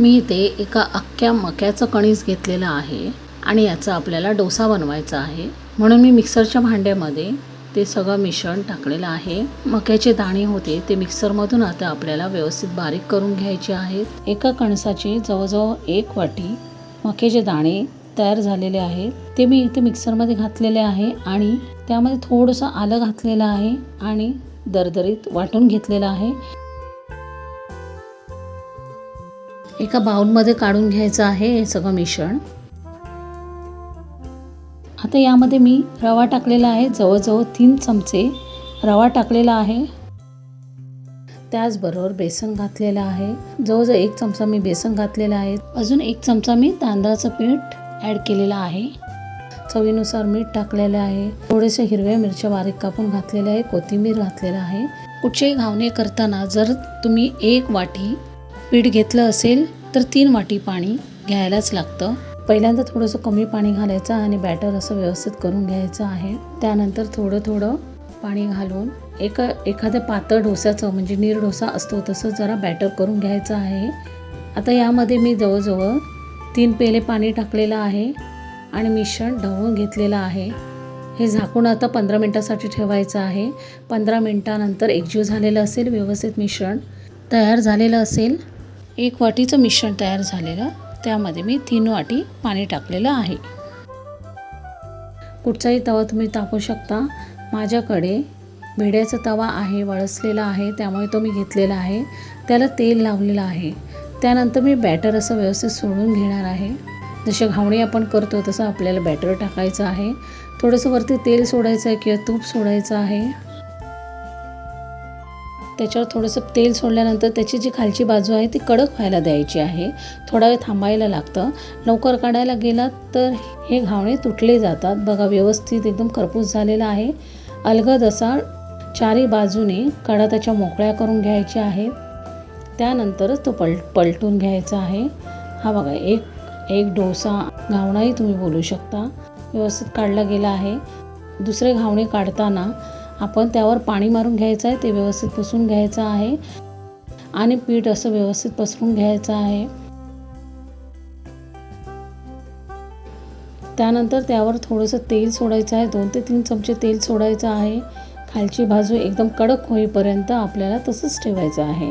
मी इथे एका अख्ख्या मक्याचं कणीस घेतलेलं आहे आणि याचा आपल्याला डोसा बनवायचा आहे. म्हणून मी मिक्सरच्या भांड्यामध्ये ते सगळं मिश्रण टाकलेलं आहे. मक्याचे दाणे होते ते मिक्सरमधून आता आपल्याला व्यवस्थित बारीक करून घ्यायचे आहेत. एका कणसाची जवळजवळ एक वाटी मक्याचे दाणे तयार झालेले आहेत. ते मी इथे मिक्सरमध्ये घातलेले आहे आणि त्यामध्ये थोडंसं आलं घातलेलं आहे आणि दरदरीत वाटून घेतलेलं आहे. एका बाउलमध्ये काढून घ्यायचं आहे हे सगळं मिश्रण. आता यामध्ये मी रवा टाकलेला आहे जवळजवळ तीन चमचे रवा टाकलेला आहे. त्याचबरोबर बेसन घातलेलं आहे जवळजवळ एक चमचा मी बेसन घातलेला आहे. अजून एक चमचा मी तांदळाचं पीठ ॲड केलेलं आहे. चवीनुसार मीठ टाकलेलं आहे. थोडेसे हिरव्या मिरच्या बारीक कापून घातलेल्या आहे कोथिंबीर घातलेलं आहे. कुठचेही घावणे करताना जर तुम्ही एक वाटी पीठ घेतलं असेल तर तीन वाटी पाणी घ्यायलाच लागतं. पहिल्यांदा थोडंसं कमी पाणी घालायचं आणि बॅटर असं व्यवस्थित करून घ्यायचं आहे. त्यानंतर थोडं थोडं पाणी घालून एका एखाद्या पातळ डोसाचं म्हणजे नीर डोसा असतो तसं जरा बॅटर करून घ्यायचं आहे. आता यामध्ये मी जवळजवळ तीन पेले पाणी टाकलेलं आहे आणि मिश्रण ढवळून घेतलेलं आहे. हे झाकून आता पंधरा मिनटासाठी ठेवायचं आहे. पंधरा मिनटानंतर एकजीव झालेलं असेल व्यवस्थित मिश्रण तयार झालेलं असेल. एक वाटीचं मिश्रण तयार झालेलं त्यामध्ये मी तीन वाटी पाणी टाकलेलं आहे. कुठचाही तवा तुम्ही टाकू शकता. माझ्याकडे भेड्याचा तवा आहे वळसलेला आहे त्यामुळे तो मी घेतलेला आहे. त्याला तेल लावलेलं आहे. त्यानंतर मी बॅटर असं व्यवस्थित सोडून घेणार आहे. जसे घावणी आपण करतो तसं आपल्याला बॅटर टाकायचं आहे. थोडंसं वरती तेल सोडायचं आहे किंवा तूप सोडायचं आहे. त्याच्यावर थोडंसं तेल सोडल्यानंतर त्याची जी खालची बाजू आहे ती कडक व्हायला द्यायची आहे. थोडा वेळ थांबायला लागतं. लवकर काढायला गेलात तर हे घावणे तुटले जातात. बघा व्यवस्थित एकदम खरपूस झालेला आहे. अलगद असा चारी बाजूने कडा त्याच्या मोकळ्या करून घ्यायच्या आहेत. त्यानंतरच तो पल पलटून घ्यायचा आहे. हा बघा एक एक डोसा घावणाही तुम्ही बोलू शकता. व्यवस्थित काढला गेला आहे. दुसरे घावणे काढताना आपण त्यावर पाणी मारून घ्यायचं आहे ते व्यवस्थित पुसून घ्यायचं आहे. आणि पीठ असं व्यवस्थित पसरून घ्यायचं आहे. त्यानंतर त्यावर थोडंसं तेल सोडायचं आहे दोन ते तीन चमचे तेल सोडायचं आहे. खालची बाजू एकदम कडक होईपर्यंत आपल्याला तसंच ठेवायचं आहे.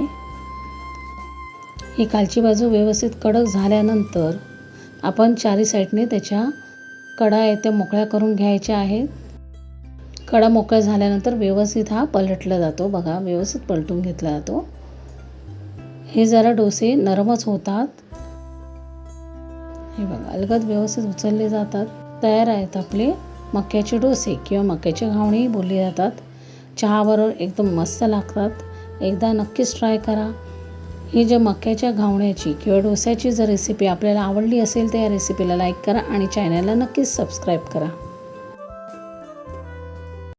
ही खालची बाजू व्यवस्थित कडक झाल्यानंतर आपण चारी साईडने त्याच्या कडा आहे त्या मोकळ्या करून घ्यायच्या आहेत. कडा मोकळा झाल्यानंतर व्यवस्थित हा पलटला जातो. बघा व्यवस्थित पलटून घेतला जातो. हे जरा डोसे नरमच होतात. हे बघा अलगद व्यवस्थित उचलले जातात. तयार आहेत आपले मक्याचे डोसे किंवा मक्याचे घावणेही बोलली जातात. चहाबरोबर एकदम मस्त लागतात. एकदा नक्कीच ट्राय करा. ही जे मक्याच्या घावण्याची किंवा डोस्याची जर रेसिपी आपल्याला आवडली असेल तर या रेसिपीला लाईक करा आणि चॅनलला नक्कीच सबस्क्राईब करा.